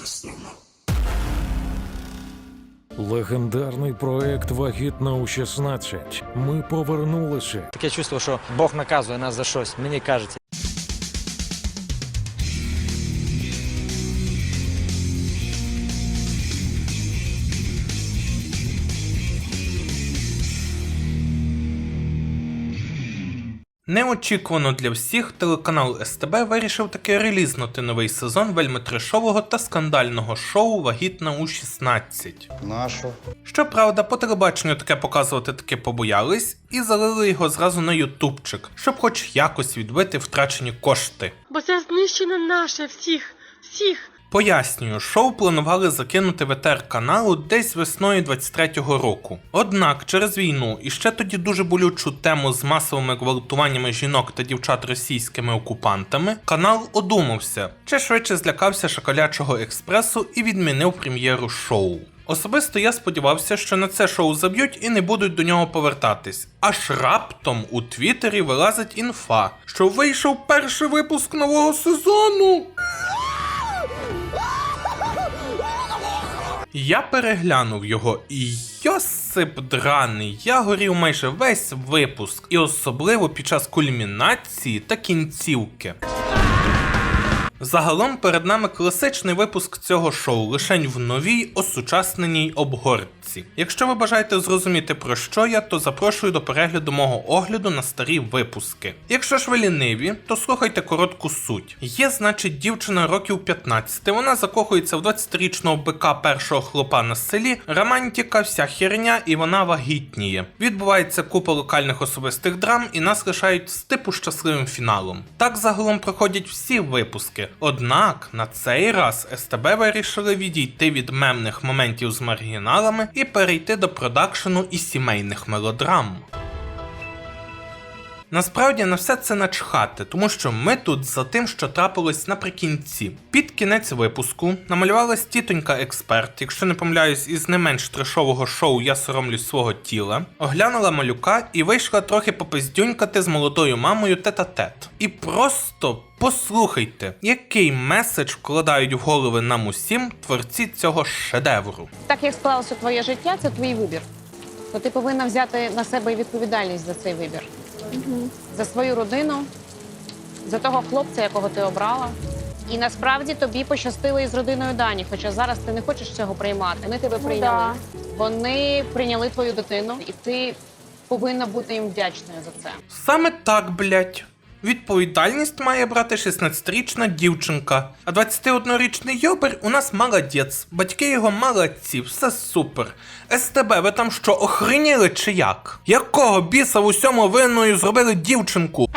система. Легендарний проект Вагітна у 16. Ми повернулися. Таке чувство, що Бог наказує нас за щось, мені кажеться. Неочікувано для всіх телеканал СТБ вирішив таки релізнути новий сезон вельми трешового та скандального шоу Вагітна у 16. Нашу. Щоправда, по телебаченню таке показувати таки побоялись і залили його зразу на ютубчик, щоб хоч якось відбити втрачені кошти. Бо це знищено наше всіх, всіх. Пояснюю, шоу планували закинути в етер каналу десь весною 23-го року. Однак через війну і ще тоді дуже болючу тему з масовими гвалтуваннями жінок та дівчат російськими окупантами, канал одумався, чи швидше злякався шоколячого експресу і відмінив прем'єру шоу. Особисто я сподівався, що на це шоу заб'ють і не будуть до нього повертатись. Аж раптом у Твіттері вилазить інфа, що вийшов перший випуск нового сезону. Я переглянув його і Йосип драний, я горів майже весь випуск, і особливо під час кульмінації та кінцівки. Загалом перед нами класичний випуск цього шоу, лишень в новій осучасненій обгортці. Якщо ви бажаєте зрозуміти про що я, то запрошую до перегляду мого огляду на старі випуски. Якщо ж ви ліниві, то слухайте коротку суть. Є, значить, дівчина років 15, вона закохується в 20-річного бика першого хлопа на селі, романтика, вся херня, і вона вагітніє. Відбувається купа локальних особистих драм, і нас лишають з типу щасливим фіналом. Так загалом проходять всі випуски. Однак на цей раз СТБ вирішили відійти від мемних моментів з маргіналами перейти до продакшену і сімейних мелодрам. Насправді на все це начхати, тому що ми тут за тим, що трапилось наприкінці. Під кінець випуску намалювалась тітонька експерт, якщо не помиляюсь, із не менш трешового шоу Я соромлюсь свого тіла, оглянула малюка і вийшла трохи попиздюнькати з молодою мамою тет-а-тет. І просто послухайте, який меседж вкладають в голови нам усім творці цього шедевру. Так як склалося твоє життя, це твій вибір. То ти повинна взяти на себе відповідальність за цей вибір. За свою родину, за того хлопця, якого ти обрала. І насправді тобі пощастило із родиною Дані, хоча зараз ти не хочеш цього приймати. Вони тебе прийняли. Вони прийняли твою дитину, і ти повинна бути їм вдячною за це. Саме так, блять. Відповідальність має брати 16-річна дівчинка, а 21-річний йобер у нас молодець. Батьки його молодці, все супер. СТБ, ви там що, охреніли чи як? Якого біса в усьому винною зробили дівчинку?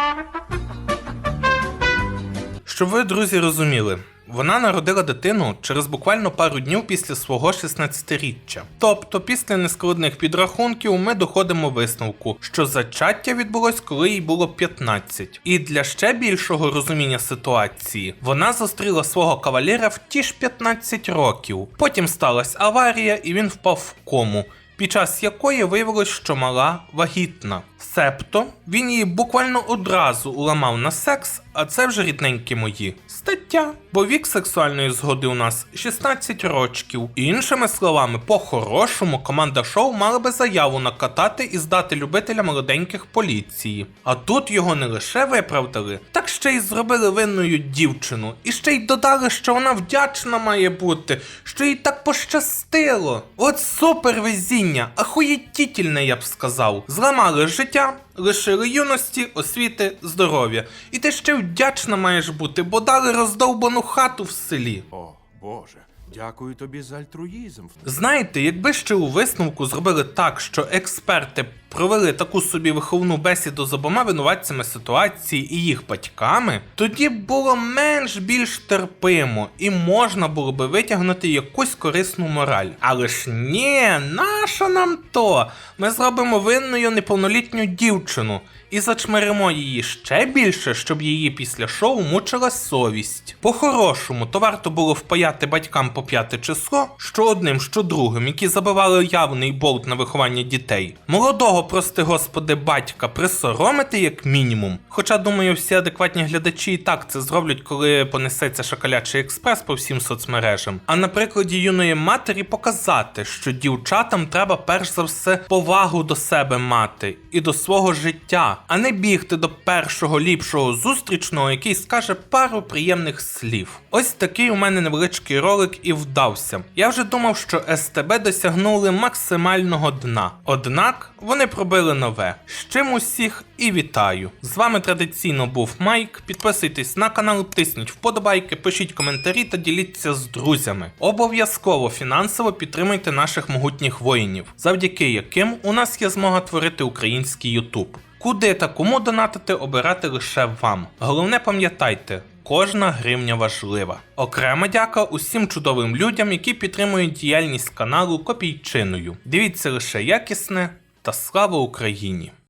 Щоб ви, друзі, розуміли, вона народила дитину через буквально пару днів після свого 16-річчя. Тобто, після нескладних підрахунків ми доходимо висновку, що зачаття відбулось, коли їй було 15. І для ще більшого розуміння ситуації вона зустріла свого кавалера в ті ж 15 років. Потім сталася аварія, і він впав в кому. Під час якої виявилось, що мала вагітна. Себто він її буквально одразу уламав на секс, а це вже рідненькі мої. Стаття. Бо вік сексуальної згоди у нас 16 рочків. Іншими словами, по-хорошому команда шоу мала би заяву накатати і здати любителя молоденьких поліції. А тут його не лише виправдали, так ще й зробили винною дівчину. І ще й додали, що вона вдячна має бути, що їй так пощастило. От супер везіння, ахуєтітельне, я б сказав. Зламали життя, лишили юності, освіти, здоров'я. І ти ще вдячна маєш бути, бо дали роздовбану хату в селі. О, Боже, дякую тобі за альтруїзм. Знаєте, якби ще у висновку зробили так, що експерти провели таку собі виховну бесіду з обома винуватцями ситуації і їх батьками, тоді було менш більш терпимо і можна було би витягнути якусь корисну мораль. Але ж ні, нащо нам то? Ми зробимо винною неповнолітню дівчину і зачмиримо її ще більше, щоб її після шоу мучила совість. По-хорошому, то варто було впаяти батькам по п'яте число, що одним, що другим, які забивали явний болт на виховання дітей. Молодого свого, прости господи, батька присоромити як мінімум. Хоча, думаю, всі адекватні глядачі і так це зроблять, коли понесеться шоколячий експрес по всім соцмережам. А на прикладі юної матері показати, що дівчатам треба перш за все повагу до себе мати і до свого життя, а не бігти до першого ліпшого зустрічного, який скаже пару приємних слів. Ось такий у мене невеличкий ролик і вдався. Я вже думав, що СТБ досягнули максимального дна. Однак вони пробили нове. З чим усіх і вітаю. З вами традиційно був Майк. Підписуйтесь на канал, тисніть вподобайки, пишіть коментарі та діліться з друзями. Обов'язково фінансово підтримуйте наших могутніх воїнів, завдяки яким у нас є змога творити український Ютуб. Куди та кому донатити обирати лише вам. Головне пам'ятайте, кожна гривня важлива. Окрема дяка усім чудовим людям, які підтримують діяльність каналу копійчиною. Дивіться лише якісне та слава Україні!